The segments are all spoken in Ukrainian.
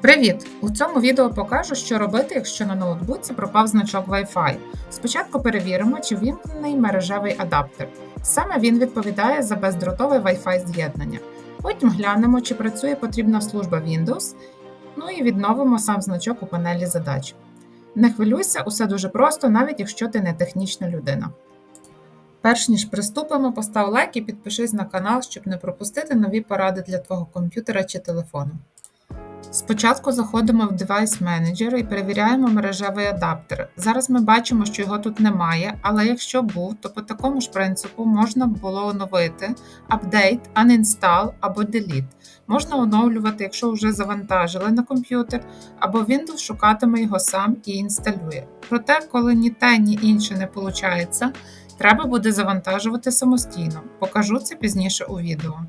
Привіт! У цьому відео покажу, що робити, якщо на ноутбуці пропав значок Wi-Fi. Спочатку перевіримо, чи вімкнений мережевий адаптер. Саме він відповідає за бездротове Wi-Fi з'єднання. Потім глянемо, чи працює потрібна служба Windows. Ну і відновимо сам значок у панелі задач. Не хвилюйся, усе дуже просто, навіть якщо ти не технічна людина. Перш ніж приступимо, постав лайк і підпишись на канал, щоб не пропустити нові поради для твого комп'ютера чи телефону. Спочатку заходимо в Device Manager і перевіряємо мережевий адаптер. Зараз ми бачимо, що його тут немає, але якщо був, то по такому ж принципу можна було оновити Update, Uninstall або Delete. Можна оновлювати, якщо вже завантажили на комп'ютер, або Windows шукатиме його сам і інсталює. Проте, коли ні те, ні інше не виходить, треба буде завантажувати самостійно. Покажу це пізніше у відео.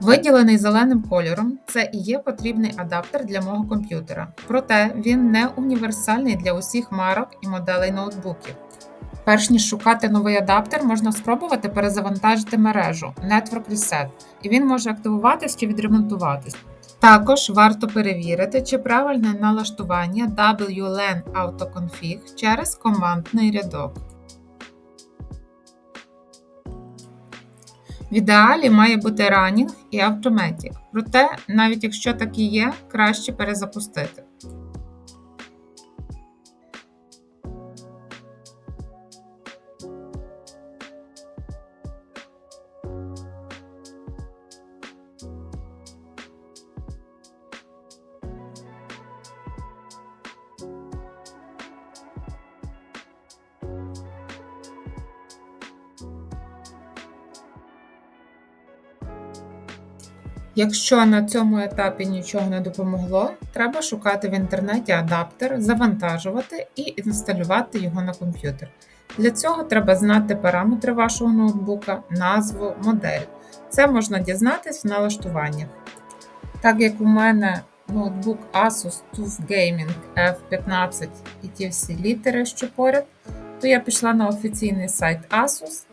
Виділений зеленим кольором, це і є потрібний адаптер для мого комп'ютера. Проте він не універсальний для усіх марок і моделей ноутбуків. Перш ніж шукати новий адаптер, можна спробувати перезавантажити мережу Network Reset, і він може активуватись чи відремонтуватись. Також варто перевірити, чи правильне налаштування WLAN AutoConfig через командний рядок. В ідеалі має бути ранінг і автометік, проте, навіть якщо такі є, краще перезапустити. Якщо на цьому етапі нічого не допомогло, треба шукати в інтернеті адаптер, завантажувати і інсталювати його на комп'ютер. Для цього треба знати параметри вашого ноутбука, назву, модель. Це можна дізнатись в налаштуваннях. Так як у мене ноутбук Asus TUF Gaming F15 і ті всі літери, що поряд, то я пішла на офіційний сайт Asus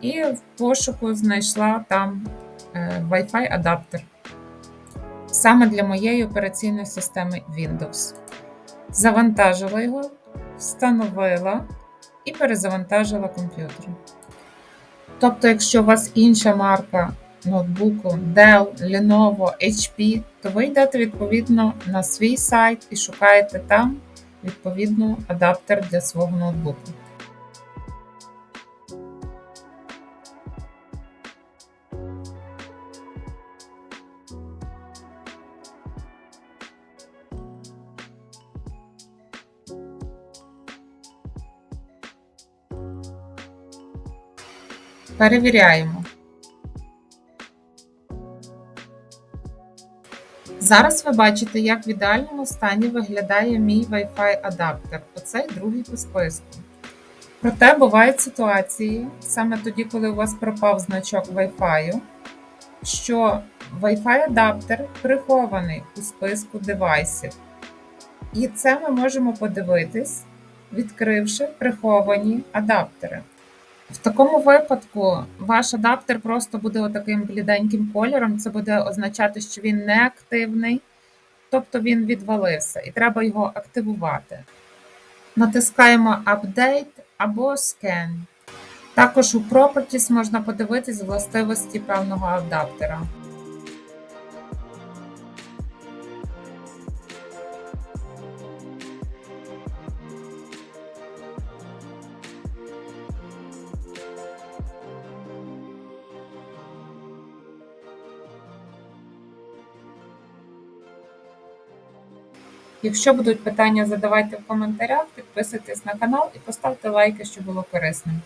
і в пошуку знайшла там Wi-Fi адаптер саме для моєї операційної системи Windows. Завантажила його, встановила і перезавантажила комп'ютер. Тобто, якщо у вас інша марка ноутбуку Dell, Lenovo, HP, то ви йдете відповідно на свій сайт і шукаєте там відповідно адаптер для свого ноутбуку. Перевіряємо. Зараз ви бачите, як в ідеальному стані виглядає мій Wi-Fi адаптер, оцей другий по списку. Проте бувають ситуації, саме тоді, коли у вас пропав значок Wi-Fi, що Wi-Fi адаптер прихований у списку девайсів. І це ми можемо подивитись, відкривши приховані адаптери. В такому випадку ваш адаптер просто буде отаким бліденьким кольором. Це буде означати, що він не активний, тобто він відвалився, і треба його активувати. Натискаємо Update або Scan. Також у Properties можна подивитись властивості певного адаптера. Якщо будуть питання, задавайте в коментарях, підписуйтесь на канал і поставте лайки, щоб було корисним.